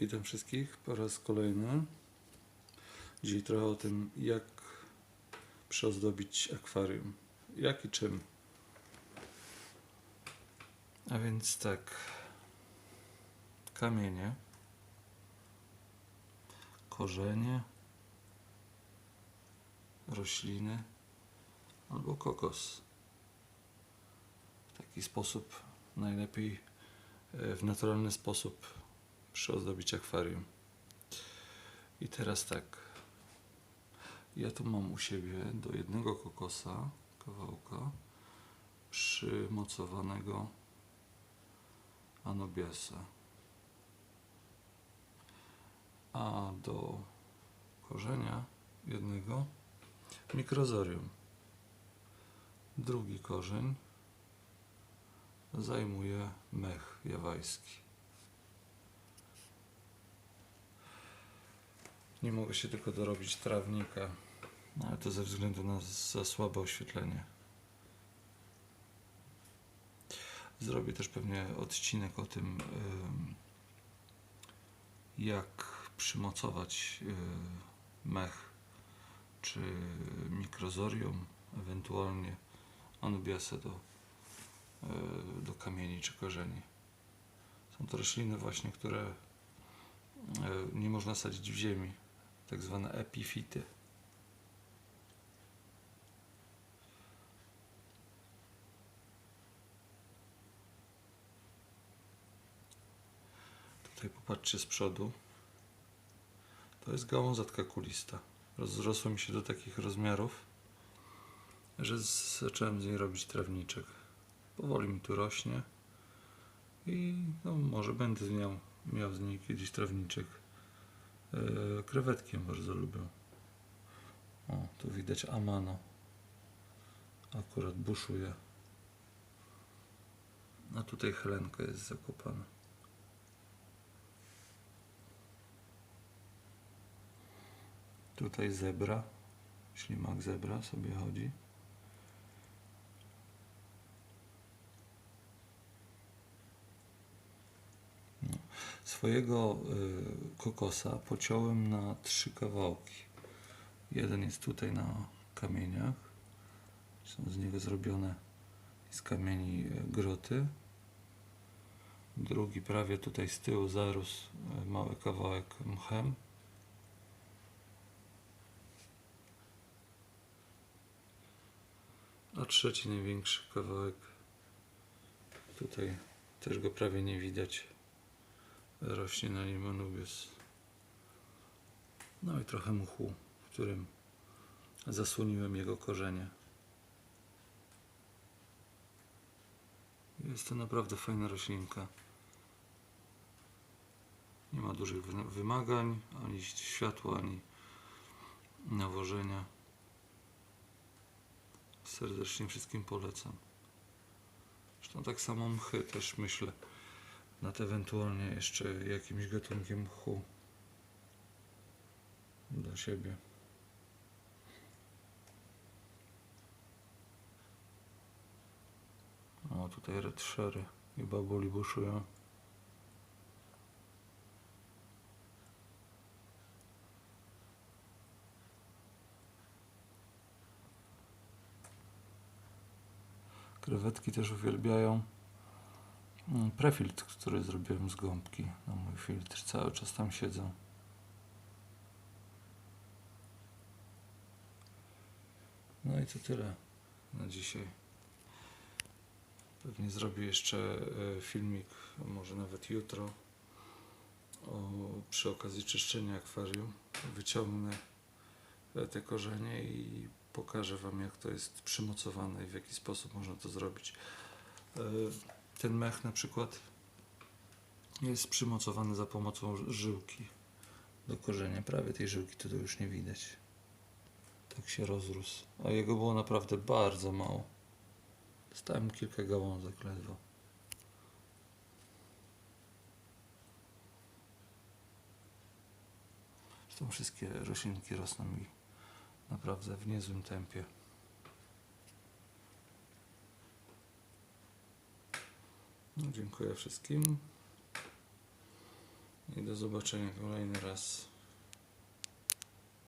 Witam wszystkich po raz kolejny. Dzisiaj trochę o tym, jak przyozdobić akwarium. Jak i czym. A więc tak. Kamienie. Korzenie. Rośliny. Albo kokos. W taki sposób najlepiej e, w naturalny sposób przyozdobić akwarium. I teraz tak. Ja tu mam u siebie do jednego kokosa, kawałka, przymocowanego anobiasa. A do korzenia jednego mikrozorium. Drugi korzeń zajmuje mech jawajski. Nie mogę się tylko dorobić trawnika, no ale to ze względu na za słabe oświetlenie. Zrobię też pewnie odcinek o tym, ym, jak przymocować y, mech czy mikrozorium, ewentualnie anubiasę do, y, do kamieni czy korzeni. Są to rośliny właśnie, które y, nie można sadzić w ziemi, tak zwane epifity. Tutaj popatrzcie z przodu. To jest gałązatka kulista. Rozrosła mi się do takich rozmiarów, że z- zacząłem z niej robić trawniczek. Powoli mi tu rośnie i no, może będę miał, miał z niej kiedyś trawniczek. E, krewetki ją bardzo lubię. O, tu widać amano. Akurat buszuje. A tutaj helenka jest zakopana. Tutaj zebra. Ślimak zebra sobie chodzi. Swojego y, kokosa pociąłem na trzy kawałki. Jeden jest tutaj na kamieniach. Są z niego zrobione z kamieni y, groty. Drugi prawie tutaj z tyłu zarósł y, mały kawałek mchem. A trzeci największy kawałek tutaj też go prawie nie widać. Rośnie na nim anubius. No i trochę mchu, w którym zasłoniłem jego korzenie. Jest to naprawdę fajna roślinka. Nie ma dużych wy- wymagań, ani światła, ani nawożenia. Serdecznie wszystkim polecam. Zresztą tak samo mchy też myślę nad ewentualnie jeszcze jakimś gatunkiem mchu dla siebie. O, tutaj redszery i babuli buszują. Krewetki też uwielbiają prefiltr, który zrobiłem z gąbki na mój filtr. Cały czas tam siedzą. No i to tyle na dzisiaj. Pewnie zrobię jeszcze e, filmik, może nawet jutro, o, przy okazji czyszczenia akwarium. Wyciągnę e, te korzenie i pokażę Wam, jak to jest przymocowane i w jaki sposób można to zrobić. Ten mech na przykład jest przymocowany za pomocą żyłki do korzenia. Prawie tej żyłki to, już nie widać. Tak się rozrósł. A jego było naprawdę bardzo mało. Dostałem kilka gałązek ledwo. Zresztą wszystkie roślinki rosną mi naprawdę w niezłym tempie. No, dziękuję wszystkim. I do do zobaczenia kolejny raz.